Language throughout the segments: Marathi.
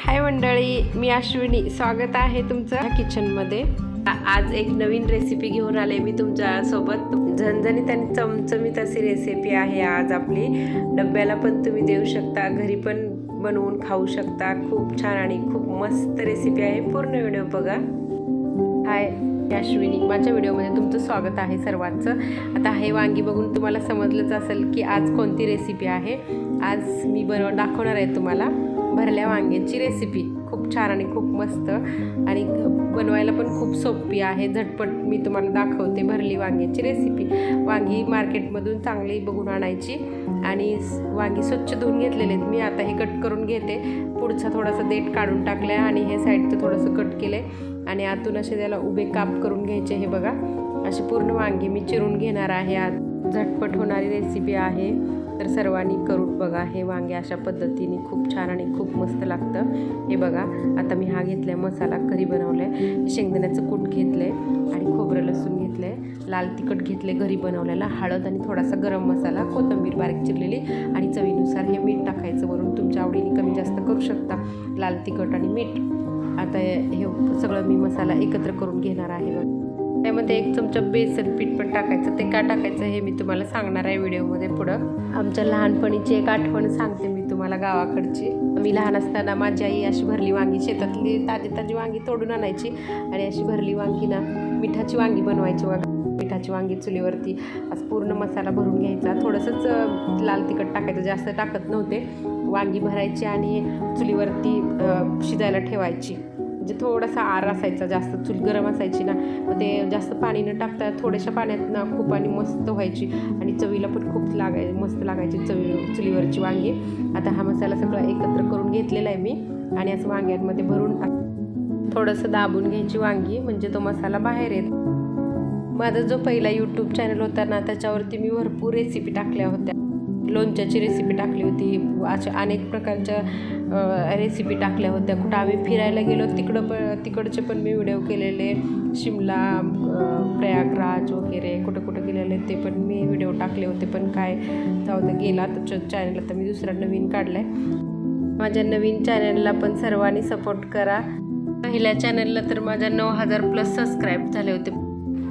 हाय मंडळी मी अश्विनी. स्वागत आहे तुमचं किचनमध्ये आज एक नवीन रेसिपी घेऊन आले मी तुमच्यासोबत. झणझणीत आणि चमचमीत अशी रेसिपी आहे आज आपली. डब्याला पण तुम्ही देऊ शकता घरी पण बनवून खाऊ शकता. खूप छान आणि खूप मस्त रेसिपी आहे. पूर्ण व्हिडिओ बघा. हाय अश्विनी. माझ्या व्हिडिओमध्ये तुमचं स्वागत आहे सर्वांचं. आता हे वांगी बघून तुम्हाला समजलंच असेल की आज कोणती रेसिपी आहे. आज मी बनव दाखवणार आहे तुम्हाला. भरल्या वांग्याची रेसिपी खूप छान आणि खूप मस्त. आणि बनवायला पण खूप सोपी आहे. झटपट मी तुम्हाला दाखवते भरली वांग्याची रेसिपी वांगी मार्केटमधून चांगली बघून आणायची. आणि वांगी स्वच्छ धुवून घेतलेले आहेत. मी आता हे कट करून घेते. पुढचा थोडासा देठ काढून टाकलं आहे आणि हे साईडचं थोडंसं कट केलं आहे आणि आतून असे त्याला उभे काप करून घ्यायचे हे बघा. अशी पूर्ण वांगी मी चिरून घेणार आहे आज. झटपट होणारी रेसिपी आहे. तर सर्वांनी करून बघा. हे वांगे अशा पद्धतीने खूप छान आणि खूप मस्त लागतं. हे बघा. आता मी हा घेतला आहे मसाला. करी बनवला आहे शेंगदाण्याचं कूट घेतलं आहे आणि खोबरं लसूण घेतलं आहे लाल तिखट घेतले घरी बनवलेला. हळद आणि थोडासा गरम मसाला. कोथिंबीर बारीक चिरलेली आणि चवीनुसार हे मीठ टाकायचं वरून तुमच्या आवडीने कमी जास्त करू शकता. लाल तिखट आणि मीठ. आता हे सगळं मी मसाला एकत्र करून घेणार आहे. बघा त्यामध्ये एक चमचा बेसन पीठ पण टाकायचं. ते का टाकायचं हे मी तुम्हाला सांगणार आहे व्हिडिओमध्ये पुढं. आमच्या लहानपणीची एक आठवण सांगते मी तुम्हाला गावाकडची. मी लहान असताना माझी आई अशी भरली वांगी शेतातली ताजी ताजी वांगी तोडून आणायची आणि अशी भरली वांगी ना मिठाची वांगी बनवायची बघा. मिठाची वांगी चुलीवरती असं पूर्ण मसाला भरून घ्यायचा. थोडंसंच लाल तिखट टाकायचं. जास्त टाकत नव्हते. वांगी भरायची आणि चुलीवरती शिजायला ठेवायची. म्हणजे थोडासा आर असायचा जास्त चूल गरम असायची ना मग ते जास्त पाणी न टाकता थोड्याशा पाण्यात ना खूप आणि मस्त व्हायची. आणि चवीला पण खूप लागाय मस्त लागायची चवी चुलीवरची वांगी. आता हा मसाला सगळा एकत्र करून घेतलेला आहे मी. आणि असं वांग्यांमध्ये भरून थोडंसं दाबून घ्यायची वांगी म्हणजे तो मसाला बाहेर येत माझा जो पहिला यूट्यूब चॅनल होता ना त्याच्यावरती मी भरपूर रेसिपी टाकल्या होत्या. लोणच्याची रेसिपी टाकली होती. अशा अनेक प्रकारच्या रेसिपी टाकल्या होत्या. कुठं आम्ही फिरायला गेलो तिकडं पण तिकडचे पण मी व्हिडिओ केलेले. शिमला प्रयागराज वगैरे कुठं कुठं गेलेले ते पण मी व्हिडिओ टाकले होते. पण काय जाऊ दे गेला तर चॅनलला तर मी दुसरा नवीन काढला आहे माझ्या नवीन चॅनलला पण सर्वांनी सपोर्ट करा. पहिल्या चॅनलला तर माझ्या नऊ हजार प्लस सबस्क्राईब झाले होते.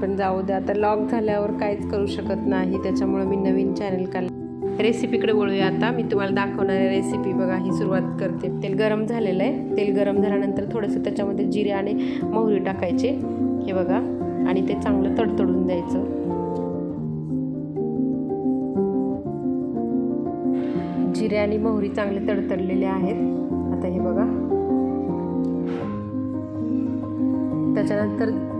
पण जाऊ दे आता लॉक झाल्यावर काहीच करू शकत नाही. त्याच्यामुळे मी नवीन चॅनल काढलं. रेसिपीकडे वळूया आता. मी तुम्हाला दाखवणारी रेसिपी बघा ही सुरुवात करते. तेल गरम झालेलं आहे. तेल गरम झाल्यानंतर थोडंसं त्याच्यामध्ये जिरे आणि मोहरी टाकायचे. हे बघा. आणि ते चांगलं तडतडून द्यायचं. जिरे आणि मोहरी चांगले तडतडलेले आहेत. आता हे बघा. त्याच्यानंतर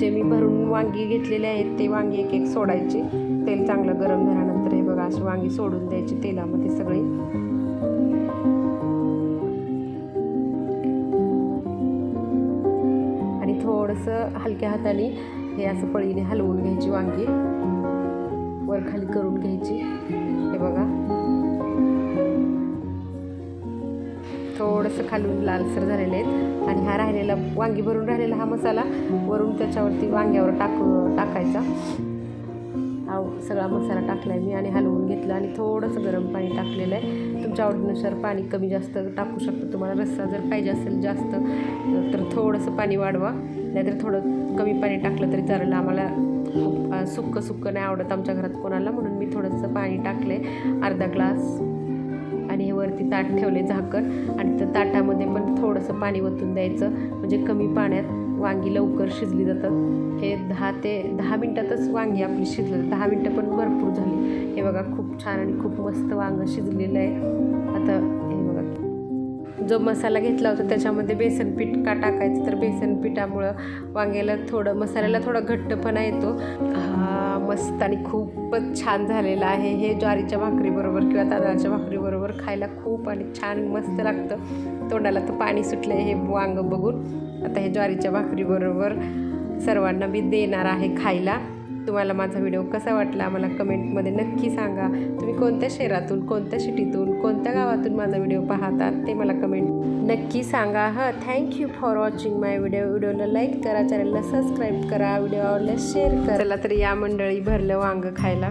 जे मी भरून वांगी घेतलेले आहेत ते वांगी एक एक सोडायचे. तेल चांगलं गरम झाल्यानंतर हे बघा अशी वांगी सोडून द्यायची तेलामध्ये सगळी. आणि थोडंसं हलक्या हाताने हे असं पळीने हलवून घ्यायची वांगी. वर खाली करून घ्यायची. हे बघा. थोडंसं खालून लालसर झालेले आहेत. आणि राहिलेला वांगी भरून राहिलेला हा मसाला वरून त्याच्यावरती वांग्यावर टाकू टाकायचा. हा सगळा मसाला टाकला आहे मी आणि हलवून घेतला आणि थोडंसं गरम पाणी टाकलेलं आहे. तुमच्या आवडीनुसार पाणी कमी जास्त टाकू शकतो. तुम्हाला रस्सा जर पाहिजे असेल जास्त तर थोडंसं पाणी वाढवा. नाहीतर थोडं कमी पाणी टाकलं तरी चालेल. आम्हाला खूप सुक्कं सुक्कं नाही आवडत आमच्या घरात कोणाला. म्हणून मी थोडंसं पाणी टाकलं आहे अर्धा ग्लास. आणि हे वरती ताट ठेवले झाकण. आणि पाणी ओतून द्यायचं. म्हणजे कमी पाण्यात वांगी लवकर शिजली जातात हे दहा ते दहा मिनटातच वांगी आपली शिजली दहा मिनटं पण भरपूर झाली. हे बघा खूप छान आणि खूप मस्त वांगं शिजलेलं आहे. आता हे बघा. जो मसाला घेतला होता त्याच्यामध्ये बेसन पीठ का टाकायचं? तर बेसन पिठामुळं वांग्याला थोडं मसाल्याला थोडा घट्टपणा येतो. मस्त आणि खूपच छान झालेलं आहे. हे ज्वारीच्या भाकरीबरोबर किंवा तांदळाच्या भाकरीबरोबर खायला खूप आणि छान मस्त लागतं. तोंडाला तर पाणी सुटलं हे वांग बघून. आता हे ज्वारीच्या भाकरीबरोबर सर्वांना मी देणार आहे खायला. तुम्हाला माझा व्हिडिओ कसा वाटला मला कमेंटमध्ये नक्की सांगा. तुम्ही कोणत्या शहरातून कोणत्या सिटीतून कोणत्या गावातून माझा व्हिडिओ पाहतात ते मला कमेंट नक्की सांगा. हां thank you for watching my video व्हिडिओला लाईक करा चॅनलला सबस्क्राईब करा व्हिडिओ आवडल्यास शेअर करा. चला तर या मंडळी भरलं वांग खायला.